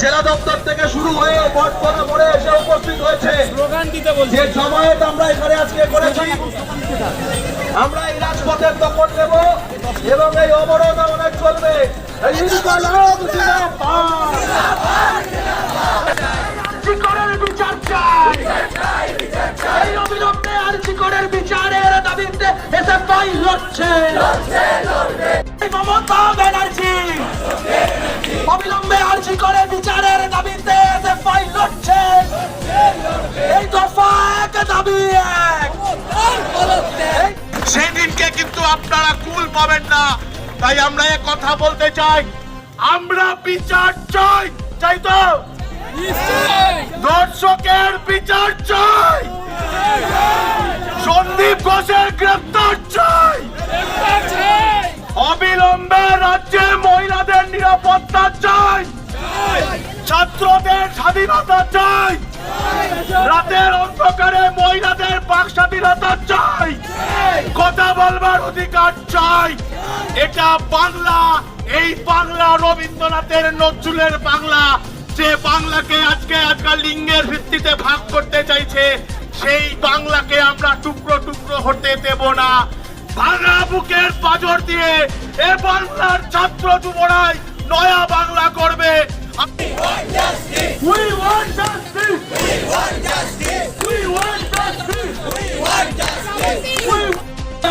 জেলা দপ্তর থেকে শুরু হয়ে বটতলা মোড়ে এসে উপস্থিত হয়েছে। যে জমায়েত আমরা এখানে আজকে করেছি আমরা এই রাজপথের দখল নেব এবং এই অবরোধ আমাদের চলবে। বিচার চাই। এই অবিলম্বে বিচারের দাবিতে এসএফআই লড়ছে। মমতা ব্যানার্জি বিচারের দাবিতে এসএফআই লড়ছে। এই দফা এক দাবি এক। এই কিন্তু আপনারা কুল পাবেন না। তাই আমরা এ কথা বলতে চাই। আমরা বিচার চাই চাই তো? দর্শকের বিচার চাই। সন্দীপ ঘোষের গ্রেফতার চাই। অবিলম্বে রাজ্যের মহিলাদের নিরাপত্তা চাই। ছাত্রদের স্বাধীনতা চাই। রাতের অন্ধকারে মহিলাদের বাক স্বাধীনতা চাই। কথা বলবার অধিকার চাই। এটা বাংলা, এই বাংলা রবীন্দ্রনাথের নজরুলের বাংলা। যে বাংলাকে আজকে আজকাল লিঙ্গের ভিত্তিতে ভাগ করতে চাইছে, সেই বাংলাকে আমরা টুকরো টুকরো হতে দেব না। ভাঙা বুকের পাজর দিয়ে এ বাংলার ছাত্র যুবরাই নয়া বাংলা করবে। We want justice! We want justice! We want justice!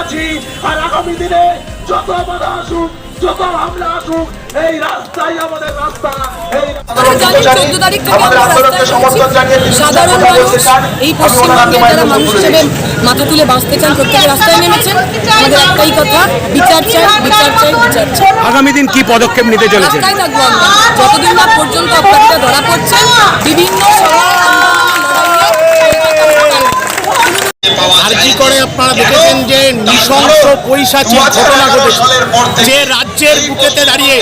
আছি আর আগামী দিনে যত বাধা আসুক যত হামলা আসুক এই রাস্তাই আমাদের রাস্তা। এই। সাধারণ মানুষ এই পশ্চিমবঙ্গের যারা মানুষ হিসেবে মাথা তুলে বাঁচতে চান প্রত্যেকে রাস্তায় নেমেছেন। আমাদের একটাই কথা বিচার চাই বিচার চাই বিচার চাই। আগামী দিন কি পদক্ষেপ নিতে চলেছে রাস্তায় থাকব আমরা। যতদিন না পর্যন্ত অপরাধীরা ধরা পড়ছেন বিভিন্ন সভা আন্দোলন করে আপনারা পৈশাচিক ঘটনা ঘটেছে। যে রাজ্যের বুকেতে দাঁড়িয়ে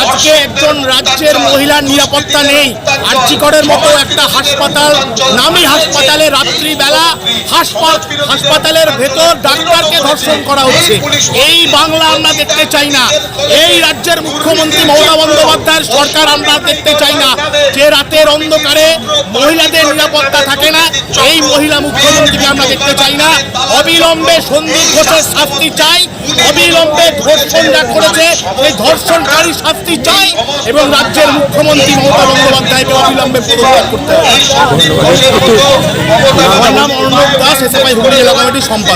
আজকে একজন রাজ্যের মহিলার নিরাপত্তা নেই। মতো একটা হাসপাতাল নামি হাসপাতালে রাত্রিবেলা হাসপাত হাসপাতালের ভেতর ডাক্তারকে ধর্ষণ করা হচ্ছে। এই বাংলা আমরা দেখতে চাই না। এই রাজ্যের মুখ্যমন্ত্রী মমতা বন্দ্যোপাধ্যায়ের সরকার আমরা দেখতে চাই না। যে রাতের অন্ধকারে মহিলাদের নিরাপত্তা থাকে না এই মহিলা মুখ্যমন্ত্রীকে আমরা দেখতে চাই না। অবিলম্বে সন্দীপ ঘোষের শাস্তি চাই অবিলম্বে ধর্ষণ যা করেছে এই ধর্ষণকারী শাস্তি চাই এবং রাজ্যের মুখ্যমন্ত্রী মমতা বন্দ্যোপাধ্যায়কে অবিলম্বে পদত্যাগ করতে হবে। আমার নাম অর্ণব দাস এসএফআই হুগলি জেলা কমিটির সম্পাদক।